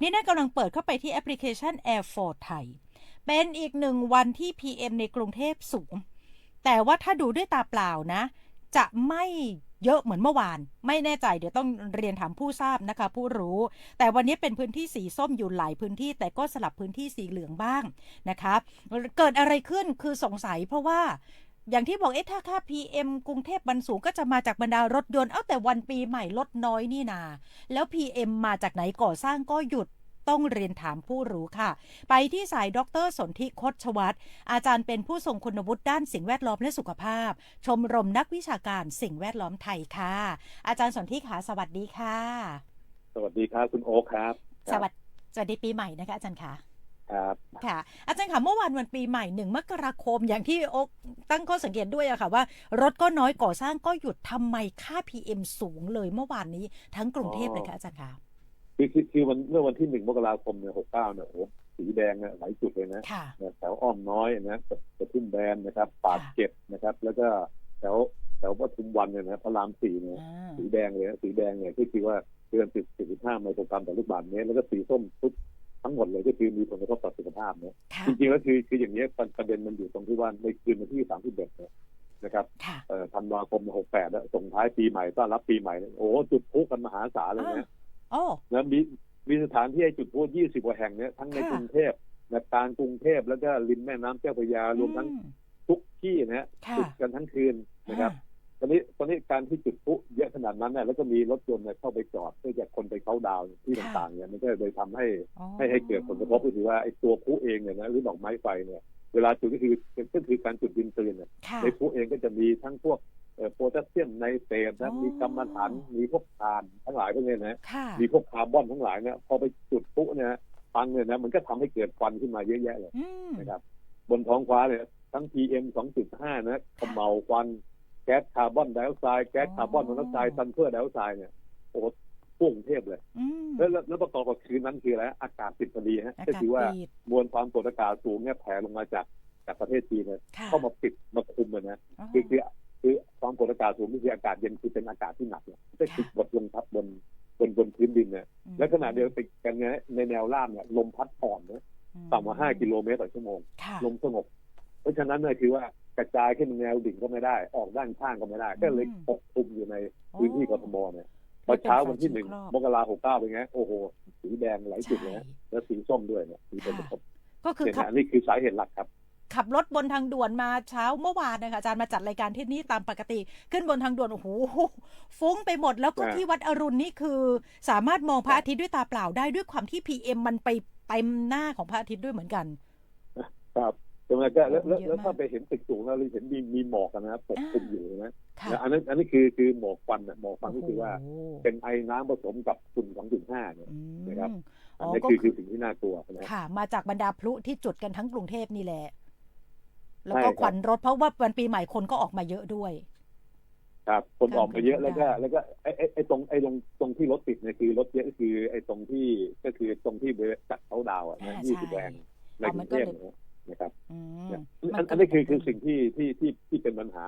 นี่น่ากำลังเปิดเข้าไปที่แอปพลิเคชัน Air f o r ไทย เป็นอีกหนึ่งวันที่ PM ในกรุงเทพสูง แต่ว่าถ้าดูด้วยตาเปล่านะ จะไม่เยอะเหมือนเมื่อวาน ไม่แน่ใจเดี๋ยวต้องเรียนถามผู้ทราบนะคะ ผู้รู้ แต่วันนี้เป็นพื้นที่สีส้มอยู่หลายพื้นที่ แต่ก็สลับพื้นที่สีเหลืองบ้างนะคะ เกิดอะไรขึ้นคือสงสัยเพราะว่า อย่างที่บอกเอ๊ะถ้าค่า PM กรุงเทพมันสูงก็จะมาจากบรรดารถยนต์ เอ้าแต่วันปีใหม่ลดน้อยนี่นา แล้ว PM มาจากไหนก่อสร้างก็หยุดต้องเรียนถามผู้รู้ค่ะ ไปที่สายดรสนธิคดชวัตรอาจารย์เป็นผู้ทรงคุณวุฒิด้านสิ่งแวดล้อมและสุขภาพ ชมรมนักวิชาการสิ่งแวดล้อมไทยค่ะ อาจารย์สนธิขาสวัสดีค่ะ สวัสดีครับคุณโอ๊คครับ สวัสดีสวัสดีปีใหม่นะคะอาจารย์ค่ะ ครับค่ะ อาจารย์ค่ะเมื่อวานวันปีใหม่หนึ่งมกราคมอย่างที่โอ๊คตั้งข้อสังเกตด้วยอะค่ะว่า รถก็น้อยก่อสร้างก็หยุดทำไมค่า PM สูงเลยเมื่อวานนี้ทั้งกรุงเทพเลยค่ะอาจารย์ค่ะคือคือคือวันเมื่อวันที่หนึ่งมกราคมเนี่ยหกเก้าเนี่ยโอ้โหสีแดงเนี่ยหลายจุดเลยนะค่ะเนี่ยแถวอ้อมน้อยนะกระทุ่มแบนนะครับปากเกร็ดนะครับ แล้วก็แถวแถวปทุมวันเนี่ยนะพระรามสี่เนี่ยอ่าสีแดงเลยนะสีแดงเนี่ยก็คือว่าเกินสิบสิบห้าไมโครกรัมต่อลูกบาศก์เมตรแล้วก็สีส้มทุก ทั้งหมดเลยก็คือมีผลกระทบต่อสุขภาพเนี่ยค่ะจริงๆแล้วคือคืออย่างนี้ยประประเด็นมันอยู่ตรงที่ว่าในคืนวันที่สามสิบเอ็ดเนี่ยนะครับค่ะเอ่อธันวาคมหกแปดส่งท้ายปีใหม่ต้อนรับปีใหม่เนี่ยโอ้โหจุดพลุกันมหาศาลเลยนะโอ้นะมีมีสถานที่ให้จุดพลุยี่สิบกว่าแห่งเนี่ยทั้งในค่ะกรุงเทพนะกลางกรุงเทพแล้วก็ริมแม่น้ำเจ้าพระยารวมทั้งอืทุกที่นะฮะค่ะจุดกันทั้งคืนนะครับ ตอนนี้ตอนนี้การที่จุดพลุเยอะขนาดนั้นเนี่ยแล้วก็มีรถยนต์เนี่ยเข้าไปจอดเพื่อจะคนไปเขาน์ดาวน์ที่ค่ะต่างๆเนี่ยมันก็เลยทำให้อ๋อให้ให้เกิดผลกระทบก็คือว่าไอ้ตัวพลุเองเนี่ยนะหรือดอกไม้ไฟเนี่ยเวลาจุดก็คือก็คือการจุดดินปืนเนี่ยค่ะในพลุเองก็จะมีทั้งพวกเอ่อโพแทสเซียมไนเตรตนะอ๋อมีกัมมันถันมีพวกถ่านทั้งหลายพวกเนี้นะค่ะมีพวกคาร์บอนทั้งหลายเนี่ยพอไปจุดปุ๊เนี่ยฟังเนี่ยนะมันก็ทำให้เกิดควันขึ้นมาเยอะแยะเลยอืมนะครับ บนท้องฟ้าเนี่ยทั้ง PM 2.5 นะขมเมาควันแก๊สคาร์บอนไดออกไซด์แก๊สคาร์บอนมอนอกไซด์ซัลเฟอร์ไดออกไซด์เนี่ยโอ้โหพุ่งเทพเลยอืมแล้วแล้วแล้วประกอบกับคืนนั้นคืออะไรอากาศติดพอดีฮะอาก็กาศคือว่าปิดมวลความกดอากาศสูงเนี่ยแผ่ลงมาจากจากประเทศจีนเนี่ยค่ะเข้ามาปิดมาคุมเลยนะอ๋อคือคือคือความกดอากาศสูงนี่คืออากาศเย็นคือเป็นอากาศที่หนักเนี่ยจะติดบดลงทับบนบนบนพื้นดินเนี่ยอืมและขณะเดียวกันเนี่ยในแนวราบเนี่ยลมพัดอ่อนนะอืต่ำกว่า5กิโลเมตรต่อชั่วโมงค่ะลมสงบ เพราะฉะนั้นเนี่ยคือว่ากระจายขึ้นแนวดิ่งก็ไม่ได้ ออกด้านข้างก็ไม่ได้ ก็เลยปกคลุมอยู่ในพื้นที่กทมเนี่ยพอเช้าวันที่หนึ่งมกราหกเก้าเป็นไง โอ้โห สีแดงหลายจุดเลยนะแล้วสีส้มด้วยเนี่ยมีผลกระทบก็คือเนี่ยขับนะอันนี้คือสาเหตุหลักครับขับรถบนทางด่วนมาเช้าเมื่อวานนะคะอาจารย์มาจัดรายการที่นี่ตามปกติ ขึ้นบนทางด่วนโอ้โหฟุ้งไปหมดแล้วก็อ่าที่วัดอรุณนี่คือ สามารถมองพระอาทิตย์ด้วยตาเปล่าได้ด้วยความที่ PM มันไปเต็มหน้าของพระอาทิตย์ด้วยเหมือนกัน ครับ แต่มันก็แล้วแล้วเยอะมากแล้วถ้าไปเห็นตึกสูงแล้วเราเห็นมีมีหมอกกันนะครับปกคลุมอยู่นะค่ะนะอันนั้นอันนี้คือคือหมอกควันน่ะหมอกควันก็คือว่าโอ้โหเป็นไอน้ำผสมกับฝุ่น2.5เนี่ยอืมนะครับอ๋อันอนี้ก็คือคืคืออสิ่งที่น่ากลัวนะค่ะ มาจากบรรดาพลุที่จุดกันทั้งกรุงเทพนี่แหละ แล้วก็ใช่ครับควันรถเพราะว่าวันปีใหม่คนก็ออกมาเยอะด้วย ครับคนออกมาเยอะตามแล้วก็ธรรมดาแล้วก็ไอ้ไอ้ไอ้ตรงไอ้ตรงตรงที่รถติดเนี่ยคือรถเยอะก็คือ ไอ้ตรงที่ก็คือตรงที่บริเวณจัดเขาดาวน์อะนะอ่ายี่สิบใช่แรงในอ๋อกรุมันงก็เทพเลยเนี่ยนะครับอืมเนี่ยมัอันก็อันนี้คือคือสิ่งที่ที่ที่ที่เป็นปัญหา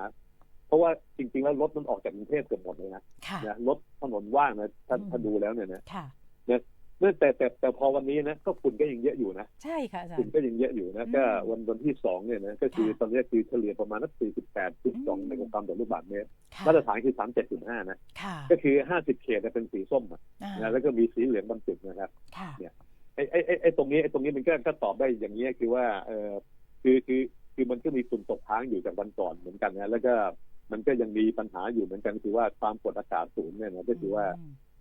เพราะว่าจริง ๆ แล้วรถมันออกจากกรุงเทพเกือบหมดเลยนะค่ะนะรถถนนว่างนะถ้าอืมถ้าดูแล้วเนี่ยนะค่ะเนื่องแต่แต่แต่พอวันนี้นะก็ฝุ่นก็ยังเยอะอยู่นะใช่ค่ะอาจารฝุ่นย์ก็ยังเยอะอยู่นะอืมก็วันวันที่สองเนี่ยนะก็คือค่ะตอนนี้คือเฉลี่ยประมาณนักสี่สิบแปดจุดสองอืมไมโครกรัมต่อลูกบาศก์เมตรค่ะมาตรฐานคือสามเจ็ดจุดห้านะค่ะก็คือห้าสิบเขตเนี่ยเป็นสีส้มอะอ่านะแล้วก็มีสีเหลืองบางจุดนะครับค่ะไอ้ ไอ้ไอ้ไอ้ตรงนี้ไอ้ตรงนี้มันก็ก็ตอบได้อย่างนี้ยคือว่าเออคือคือคือมันก็มีฝุ่นตกค้างอยู่จากวันก่อนเหมือนกันนะแล้วก็มันก็ยังมีปัญหาอยู่เหมือนกันคือว่าความกดอากาศสูงเนี่ยนะก็คือว่า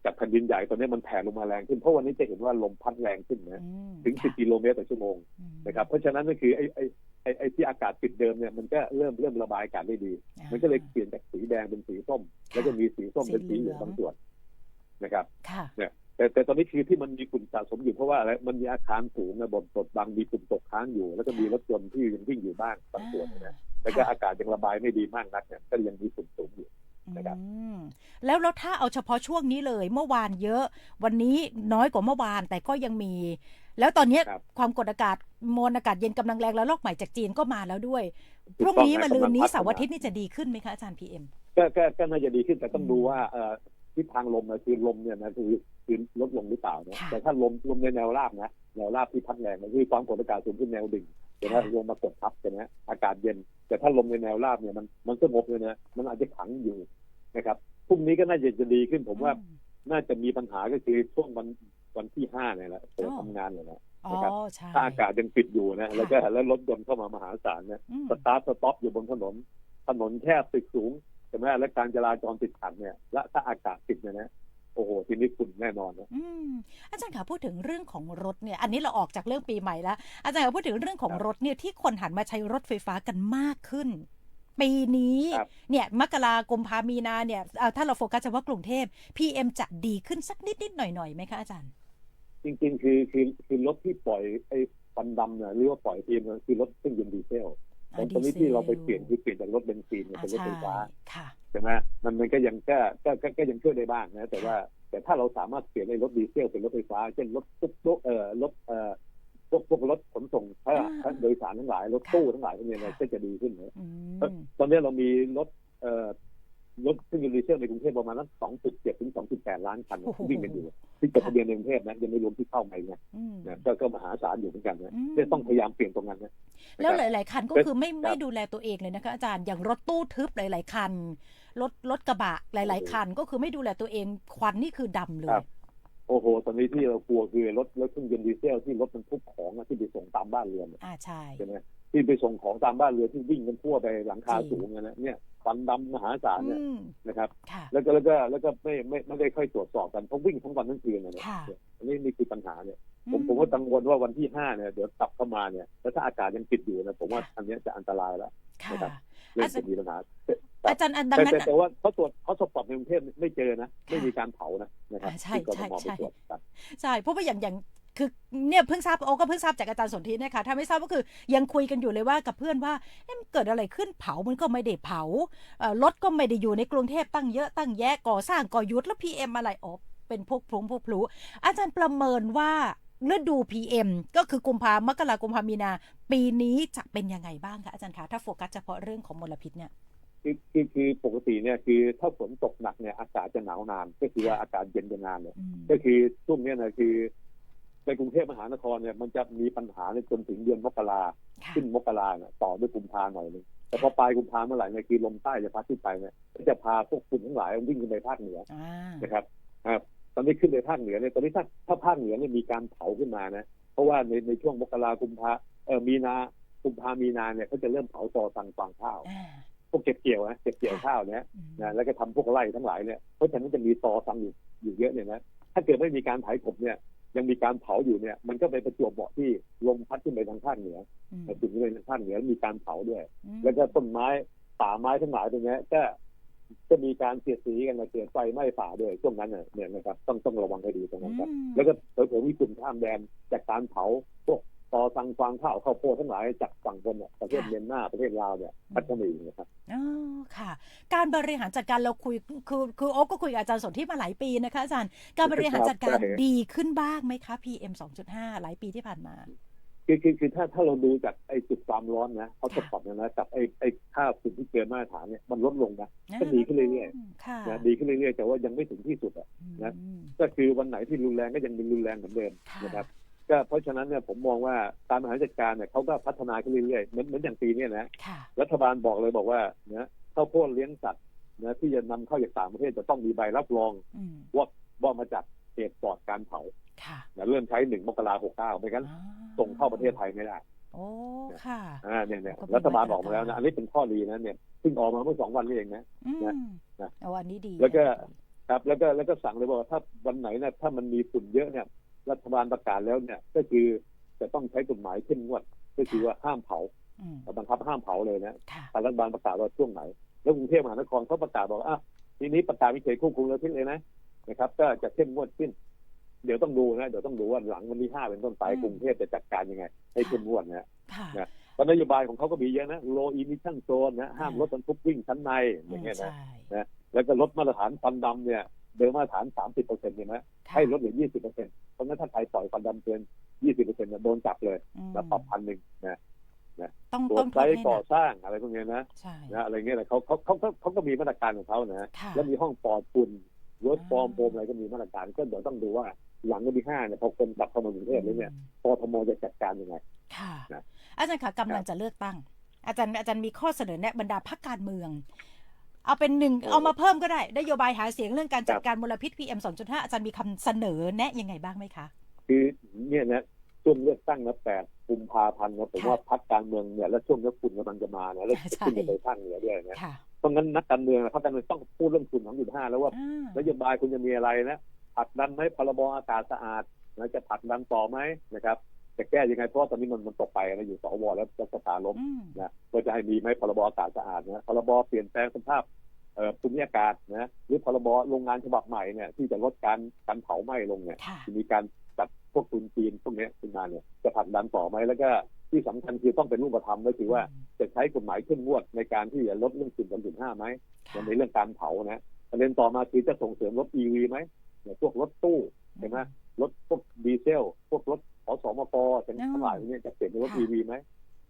จากแผ่นดินใหญ่ตอนนี้มันแผ่ลงมาแรงขึ้นเพราะวันนี้จะเห็นว่าลมพัดแรงขึ้นนะอืมถึงค่ะ10 กิโลเมตรต่อชั่วโมงอืมนะครับเพราะฉะนั้นก็คือไอ้ไอ้ไอ้ไอ้ที่อากาศปิดเดิมเนี่ยมันก็เริ่มเริ่มระบายอากาศได้ดีอ่ามันก็เลยเปลี่ยนจากสีแดงเป็นสีส้ม แล้วก็มีสีส้มเป็นสีสีเหเหลืลือองงบางส่วนนะครับค่ะ แต่แต่ตอนนี้คือที่มันมีฝุ่นสะสมอยู่เพราะว่าอะไรมันมีอาคารสูงนะบนบดบังมีฝุ่นตกค้างอยู่ แล้วก็มีรถยนต์ที่ยังวิ่งอยู่บ้างบางส่วนนะแล้วก็อากาศยังระบายไม่ดีมากนักเนี่ยก็ยังมีฝุ่นสูงอยู่นะครับอืมแล้วแล้วถ้าเอาเฉพาะช่วงนี้เลย เมื่อวานเยอะ วันนี้น้อยกว่าเมื่อวานแต่ก็ยังมี แล้วตอนเนี้ยครับความกดอากาศมวลอากาศเย็นกำลังแรงแล้วโลกใหม่จากจีนก็มาแล้วด้วยพถูรุ่งกต้องนี้นะมาลืนนี้กำลังพัฒนาเสาร์อาทิตย์นี่จะดีขึ้นไหมคะอาจารย์พีเอ็มก็ก็ก็น่าจะดีขึ้นแต่ต้องอืมดูว่าเออ ทิศทางลมนะคือลมเนี่ยนะคือคือลดลงหรือเปล่านะค่ะแต่ถ้าลมลมในแนวราบนะแนวราบที่พัดแรงนะคือความกดอากาศสูงขึ้นแนวดิ่งใช่ไหมค่ะลงมากดทับใช่ไหมอากาศเย็น แต่ถ้าลมในแนวราบเนี่ยมันมันสงบเลยนะมันอาจจะขังอยู่นะครับพรุ่งนี้ก็น่าจะจะดีขึ้นผมว่าอืมน่าจะมีปัญหาก็คือช่วงวันวันที่ห้าเนี่ยแหละเปิดอ๋อทำงานเนี่ยนะอ๋อนะครับใช่ถ้าอากาศยังปิดอยู่นะค่ะแล้วก็แล้วรถยนต์เข้ามามหาศาลนะอืมสตาร์ทสต็อปอยู่บนถนนถนนแคบตึกสูง ใช่ไหมและการจราจรติดขัดเนี่ย และถ้าอากาศติดเนี่ยนะโอ้โหทีนี้ฝุ่นแน่นอนนะอืมอาจารย์คะพูดถึงเรื่องของรถเนี่ย อันนี้เราออกจากเรื่องปีใหม่แล้ว อาจารย์คะพูดถึงเรื่องของครับรถเนี่ยที่คนหันมาใช้รถไฟฟ้ากันมากขึ้น ปีนี้ครับเนี่ยมกราคมพามีนาเนี่ยเอาถ้าเราโฟกัสเฉพาะกรุงเทพ PM จะดีขึ้นสักนิดนิดๆหน่อยหน่อยๆไหมคะอาจารย์ จริง ๆ คือคือคือรถที่ปล่อยไอ้ควันดำเนี่ยหรือว่าปล่อยพีเอ็มคือรถเครื่องยนต์ดีเซลอ่า แต่ตอนนี้ดีเซลที่เราไปเปลี่ยนคือเปลี่ยนจากรถเบนซินเนี่ยอ่าเป็นรถใช่ไฟฟ้าค่ะใช่ไหมมันมันก็ยังก็ก็ก็ก็ยังช่วยได้บ้างนะ แต่ว่าแต่ถ้าเราสามารถเปลี่ยนไอ้รถดีเซลเป็นรถไฟฟ้า เช่นรถตุ๊กตุ๊กเอ่อรถเอ่อพวกพวกรถขนส่งถ้าอ่าถ้าโดยสารทั้งหลายรถตู้ทั้งหลายพวกเนี้นะก็จะดีขึ้นนะอืมตอนนี้เรามีรถเอ่อ รถเครื่องยนต์ดีเซลในกรุงเทพประมาณนั้น2.7ถึง2.8ล้านคันโอ้โหที่วิ่งกันอยู่ที่จดทะเบียนในกรุงเทพนะยังไม่รวมที่เข้าใหม่นะอืมนะก็ก็มหาศาลอยู่เหมือนกันนะอืมเนี่ยต้องพยายามเปลี่ยนตรงนั้นนะแล้วหนะครับลาย ๆ คันก็เป็นคือไม่ครับไม่ดูแลตัวเองเลยนะคะอาจารย์อย่างรถตู้ทึบหลาย ๆ คันรถรถกระบะหลาย ๆ คันก็คือไม่ดูแลตัวเองควันนี่คือดำเลครัยบโอ้โห ตอนนี้ที่เรากลัวคือรถรถเครื่องยนต์ดีเซลที่รถบรรทุกของอะที่ไปส่งตามบ้านเรือนอ่าใช่ใช่ไหม ที่ไปส่งของตามบ้านเรือนที่วิ่งกันทั่วไปหลังคาจริงสูงอะนะเนี่ยควันดำมหาศาลเนี่ยอืมนะครับค่ะแล้วก็แล้วก็แล้วก็ไม่ไม่ไม่ได้ค่อยตรวจสอบกันเพราะวิ่งทั้งวันทั้งคืนนะเนี่ยค่ะอันนี้นี่คือปัญหาเนี่ย ผมอืผมว่ากังวลว่าวันที่ห้าเนี่ยเดี๋ยวกลับเข้ามาเนี่ยแล้วถ้าอากาศยังปิดอยู่นะผมว่าอันเนี้ยจะอันตรายแล้วค่ะนะครับเรื่องจะมีปัญหาอาจารย์อันดังแต่นั้นแต่อะแต่ว่าเขาตรวจเขาสปอร์ตในกรุงเทพไม่เจอนะ ไม่ค่ะมีการเผานะนะครับอ่าใช่ที่กทมใช่ไปตรวจครับใช่เพราะว่าอย่างอย่าง คือเนี่ยเพิ่งทราบโอ้ก็เพิ่งทราบจากอาจารย์สนธิเนี่ยค่ะถ้าไม่ทราบก็คือยังคุยกันอยู่เลยว่ากับเพื่อนว่าเอ๊ะมันเกิดอะไรขึ้นเผามันก็ไม่ได้เผาเอ่อรถก็ไม่ได้อยู่ในกรุงเทพตั้งเยอะตั้งแยะก่อสร้างก่อยุทธแล้วพีเอ็มอะไรออกเป็นพวกพลุงพวกพลุอาจารย์ประเมินว่าฤดู PM ก็คือกุมภามกรากุมภามีนา ปีนี้จะเป็นยังไงบ้างคะอาจารย์คะถ้าโฟกัสเฉพาะเรื่องของมลพิษเนี่ยคือคือคือปกติเนี่ยคือถ้าฝนตกหนักเนี่ยอากาศจะหนาวนาน ก็คือว่าอากาศเย็นจะนานเนี่ยอืมก็คือช่วงเนี้ยนะคือ ในกรุงเทพมหานครเนี่ยมันจะมีปัญหาในจนถึงเดือนมกราค่ะขึ้นมกราเนี่ยต่อด้วยกุมภาหน่อยหนึงแต่พอปลายกุมภาเมื่อไหร่เนี่ยคือลมใต้จะพัดขึ้นไปเนี่ยก็จะพาพวกฝุ่นทั้งหลายวิ่งขึ้นไปภาคเหนืออ่านะครับอ่าตอนนี้ขึ้นไปภาคเหนือเนี่ยตอนนี้ถ้าถ้าภาคเหนือเนี่ยมีการเผาขึ้นมานะเพราะว่าในในช่วงมกรากุมภาเออมีนากุมภามีนาเนี่ยเขาจะเริ่มเผาต่อสั่งฟางข้าวอ่าพวกเก็บเกี่ยวนะเก็บเกี่ยวข้าวเนี่ยอืมนะแล้วก็ทำพวกไร่ทั้งหลายเนี่ยเพราะฉะนั้นจะมีตอสั่งอยู่อยู่เยอะเนี่ยนะถ้าเกิดไม่มีการไถกบเนี่ย ยังมีการเผาอยู่เนี่ย มันก็ไปประจวบเหมาะที่ลมพัดขึ้นไปทางภาคเหนืออืมแต่ถึงไปทางภาคเหนือมีการเผาด้วยอืมแล้วก็ต้นไม้ป่าไม้ทั้งหลายตรงเนี้ยก็จะมีการเสียดสีกันมาเกิดไฟไหม้ป่าด้วยช่วงนั้นเนี่ยเนี่ยนะครับ ต้องต้องระวังให้ดีตรงนั้นครับอืมแล้วก็เผลอๆมีกลุ่มข้ามแดนจากการเผาพวก ตอสังฟางข้าวข้าวโพดทั้งหลายจากฝั่งบนเนี่ยประเทศเมียนมาประเทศลาวเนี่ยพัดเข้ามาอีกนะครับอ๋อค่ะ การบริหารจัดการเราคุยคือคือโอ๊คก็คุยกับอาจารย์สนที่มาหลายปีนะคะอาจารย์ การบริหารจัดการใช่ดีขึ้นบ้างไหมคะ PM 2.5 หลายปีที่ผ่านมาคือคือคือถ้าถ้าเราดูจากไอ้จุดความร้อนนะเขาสปอตเนี่ยนะกับไอ้ไอ้ค่าฝุ่นที่เกินมาตรฐานเนี่ยมันลดลงนะก็ดีขึ้นเรื่อยๆค่ะนะดีขึ้นเรื่อยๆแต่ว่ายังไม่ถึงที่สุดอะนะอืมก็คือวันไหนที่รุนแรงก็ยังเป็นรุนแรงเหมือนเดิมค่ะนะครับ ก็เพราะฉะนั้นเนี่ยผมมองว่าการบริหารจัดการเนี่ยเขาก็พัฒนาขึ้นเรื่อยๆเหมือนเหมือนอย่างปีเนี้นะค่ะรัฐบาลบอกเลยบอกว่านะข้าวโพดเลี้ยงสัตว์นะที่จะนำเข้าจากต่างประเทศจะต้องมีใบรับรองอืมว่ามาจากเขตปลอดการเผาค่ะนะเริ่มใช้หนึ่งมกราหกเก้าไม่งั้นอ๋อส่งเข้าประเทศไทยไม่ได้โอ้ค่ะอ่าเนี่ยเนี่ยก็เป็นรัฐบาลมาตรบอกมาแล้วการนะอันนี้เป็นข้อดีนะเนี่ยเพิ่งออกมาเมื่อสองวันนี้เองนะอืมนะนะเอาอันนี้ดี แล้วก็ครับแล้วก็แล้วก็สั่งเลยบอกว่าถ้าวันไหนเนี่ยถ้ามันมีฝุ่นเยอะเนี่ย รัฐบาลประกาศแล้วเนี่ย ก็คือจะต้องใช้กฎหมายเข้มงวด ก็คือว่าห้ามเผาอืมบังคับห้ามเผาเลยนะค่ะทางรัฐบาลประกาศว่าช่วงไหน แล้วกรุงเทพมหานครเขาประกาศบอกว่าอะทีนี้ประกาศวิเศษควบคุมแล้วทิ้งเลยนะนะครับ ก็จะเข้มงวดขึ้น เดี๋ยวต้องดูนะเดี๋ยวต้องดูว่าหลังวันที่ห้าเป็นต้นไปอืมกรุงเทพจะจัดการยังไง ให้เข้มงวดนะค่ะนะเพราะนโยบายของเขาก็มีเยอะนะ low emission zone นะห้ามอ่ารรถบรรทุกวิ่งชั้นในอย่างเงี้ยใช่นะแล้วก็ลดมาตรฐานควันดำเนี่ย เดิมมาตรฐาน 30เปอร์เซ็นต์ใช่ไหมค่ะให้ลดเหลือ 20เปอร์เซ็นต์เพราะงั้นถ้าใครปล่อยควันดำเกิน 20เปอร์เซ็นต์เนี่ยโดนจับเลยอืมแล้วปรับพันหนึ่งนะต้องตัวต้องไซทำให้ต์หก่อนักสร้างอะไรพวกเนี้ยนะใช่นะอะไรเงี้ยนะเขาเขาเขาเขาเขาก็มีมาตรการของเขานะค่ะแล้วมีห้องปลอดฝุ่น work from home อะไรก็มีมาตรการก็เดี๋ยวต้องดูว่าหลังวันที่ห้าเนี่ยพอคนกลับเข้ามากรุงเทพแล้วเนี่ยกทมจะจัดการยังไงค่ะนะอาจารย์ค่ะกำลังจะเลือกตั้ง อาจารย์อาจารย์มีข้อเสนอแนะบรรดาพรรคการเมือง เอาเป็นหนึ่งเออเอามาเพิ่มก็ได้นโยบายหาเสียงเรื่องการจัดครับการมลพิษ PM 2.5 อาจารย์มีคำเสนอแนะยังไงบ้างไหมคะ คือเนี่ยนะช่วงเลือกตั้งนะแปดกุมภาพันธ์นะผมค่ะว่าพักการเมืองเนี่ยแล้วช่วงนี้ฝุ่นกำลังจะมานะแล้วใช่ขึ้นจะไปภาคเหนือด้วยนะค่ะเพราะงั้นนักการเมืองนะพักการเมืองต้องพูดเรื่องฝุ่น2.5แล้วว่าอ่านโยบายคุณจะมีอะไรนะผลักดันให้พรบอากาศสะอาดนะจะผลักดันต่อไหมนะครับ จะแก้ยังไงเพราะว่าตอนนี้มันมันตกไปนะอยู่สวแล้วจะสภาล้มอืมนะว่าจะให้มีไหมพรบอากาศสะอาดนะพรบเปลี่ยนแปลงสภาพเอ่อภูมิอากาศนะหรือพรบโรงงานฉบับใหม่เนี่ยที่จะลดการการเผาไหม้ลงเนี่ยค่ะจะมีการจัดพวกทุนจีนพวกเนี้ยขึ้นมาเนี่ยจะผลักดันต่อไหมแล้วก็ที่สำคัญคือต้องเป็นรูปธรรมก็คือว่าจะใช้กฎหมายเข้มงวดในการที่จะลดเรื่องฝุ่น2.5ไหมค่ะในเรื่องการเผานะประเด็นต่อมาคือจะส่งเสริมรถ EV ไหมเนี่ยพวกรถตู้เห็นไหมรถพวกดีเซล พวกรถขอ สมกทั้งทั้งหลายพวกเนี้ยจะเปลี่ยนเป็นรถ EV ไหม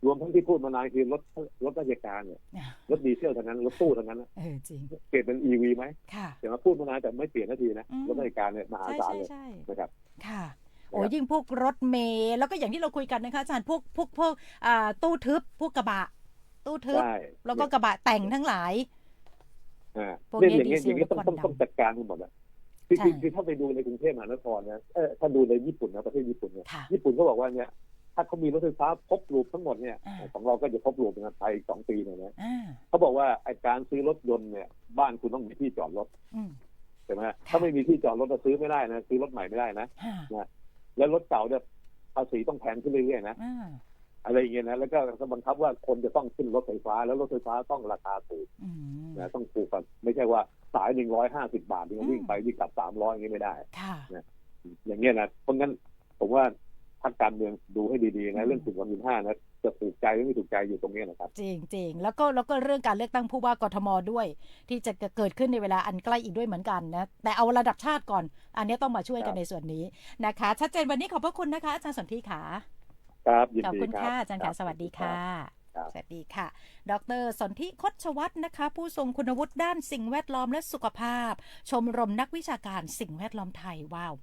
รวมทั้งที่พูดมานานคือรถรถราชการเนี่ยอะรถดีเซลทั้งนั้นรถตู้ทั้งนั้นนะเออจริงเปลี่ยนเป็น EV ไหมค่ะเดี๋ยวมาพูดมานานแต่ไม่เปลี่ยนนาทีนะอืมรถราชการเนี่ยมหาใช่ศาลใช่เลยใช่นะครับค่ะโอ้ยิ่งพวกรถเมล์แล้วก็อย่างที่เราคุยกันนะคะอาจารย์พวกพวกพวกอ่าตู้ทึบพวกกระบะ ตู้ทึบใช่แล้วก็กระบะแต่งทั้งหลายอ่าพวกเรื่องนี้อย่างเงี้ยดีเซลอย่างเงี้ยต้องและควันต้องดำต้องจัดการทั้งหมดอะ คือใช่คือคือถ้าไปดูในกรุงเทพมหานครนะเออถ้าดูในญี่ปุ่นนะประเทศญี่ปุ่นเนี่ยค่ะญี่ปุ่นเขาบอกว่าเนี่ยถ้าเขามีรถไฟฟ้าครบรูปทั้งหมดเนี่ยอ่าของเราก็จะครบรูปนะภายอีกสองปีเนี่ยนะอ่าเขาบอกว่าไอการซื้อรถยนต์เนี่ย บ้านคุณต้องมีที่จอดรถอืมใช่ไหมถ้าไม่มีที่จอดรถจะซื้อไม่ได้นะซื้อรถใหม่ไม่ได้นะค่ะแล้วรถเก่าเนี่ยภาษีต้องแพงขึ้นเรื่อยๆนะอ่าอะไรอย่างเงี้ยนะแล้วก็บังคับว่าคนจะต้องขึ้นรถไฟฟ้า แล้วรถไฟฟ้าต้องราคาถูกอืมนะต้องถูกกันไม่ใช่ว่า สายหนึ่งร้อยห้าสิบบาทนี่อืมวิ่งไปวิ่งกลับสามร้อยอย่างเงี้ยไม่ได้ค่ะอย่างเงี้ยนะเพราะงั้นผมว่าพักการเมืองดูให้ดีๆนะเรื่องถึงวันที่ห้านะจะถูกใจหรือไม่ถูกใจอยู่ตรงเนี้ยนะครับ จริงจริงแล้วก็แล้วก็เรื่องการเลือกตั้งผู้ว่ากทมด้วย ที่จะเกิดขึ้นในเวลาอันใกล้อีกด้วยเหมือนกันนะแต่เอาระดับชาติก่อน อันนี้ต้องมาช่วยกันครับในส่วนนี้นะคะ ชัดเจนวันนี้ขอบพระคุณนะคะอาจารย์สนธิขาครับยินขอบดีคุณครับค่ะอาจารย์คค่ะบสวัสดีค่ะครับ สวัสดีค่ะ ดรสนธิคดชวัฒน์นะคะ ผู้ทรงคุณวุฒิด้านสิ่งแวดล้อมและสุขภาพ ชมรมนักวิชาการสิ่งแวดล้อมไทย ว้าว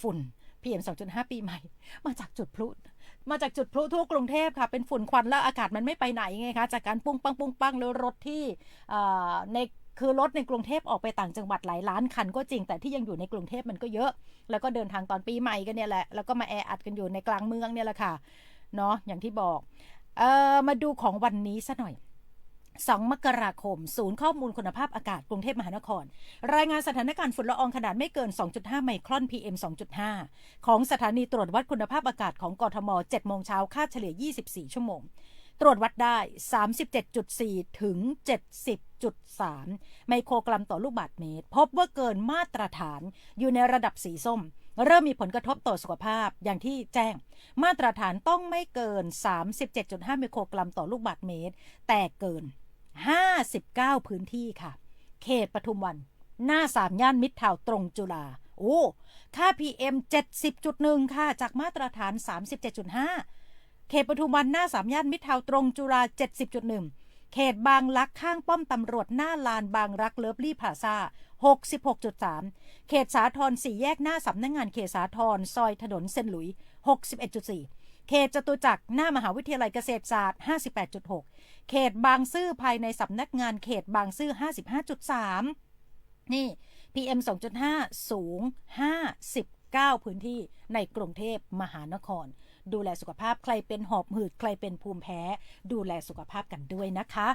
ฝุ่น PM 2.5ปีใหม่ มาจากจุดพลุ มาจากจุดพลุทั่วกรุงเทพค่ะ เป็นฝุ่นควันแล้วอากาศมันไม่ไปไหนไงคะ จากการปุ้งปังปุ้งปังแล้วรถที่ในคือรถในกรุงเทพออกไปต่างจังหวัดหลายล้านคันก็จริงแต่ที่ยังอยู่ในกรุงเทพมันก็เยอะ แล้วก็เดินทางตอนปีใหม่กันเนี่ยแหละแล้วก็มาแออัดกันอยู่ในกลางเมืองเนี่ยแหละค่ะเนาะอย่างที่บอก เออมาดูของวันนี้ซะหน่อย 2 มกราคม ศูนย์ข้อมูลคุณภาพอากาศกรุงเทพมหานคร รายงานสถานการณ์ฝุ่นละอองขนาดไม่เกิน 2.5 ไมครอน PM 2.5 ของสถานีตรวจวัดคุณภาพอากาศของกทม 7 โมงเช้าค่าเฉลี่ย 24 ชั่วโมง ตรวจวัดได้ 37.4 ถึง 70.3 ไมโครกรัมต่อลูกบาศก์เมตร พบว่าเกินมาตรฐานอยู่ในระดับสีส้ม เริ่มมีผลกระทบต่อสุขภาพอย่างที่แจ้ง มาตรฐานต้องไม่เกิน 37.5ไมโครกรัมต่อลูกบาศก์เมตร แต่เกิน 59 พื้นที่ค่ะ เขตปทุมวัน หน้าสามย่านมิตรทาวตรงจุฬาโอ้ค่า PM 70.1 ค่ะ จากมาตรฐาน 37.5 เขตปทุมวันหน้าสามย่านมิตรทาวตรงจุฬา70.1 เขตบางรักข้างป้อมตำรวจหน้าลานบางรักเลิฟลี่พาซา66.3 เขตสาทรสี่แยกหน้าสำนักงงานเขตสาทรซอยถนนเซนหลุย 61.4 เขตจตุจักรหน้ามหาวิทยาลัยเกษตรศาสตร์ 58.6 เขตบางซื่อภายในสำนักงานเขตบางซื่อ 55.3 นี่ PM 2.5 สูง 59 พื้นที่ในกรุงเทพมหานคร ดูแลสุขภาพใครเป็นหอบหืดใครเป็นภูมิแพ้ ดูแลสุขภาพกันด้วยนะคะ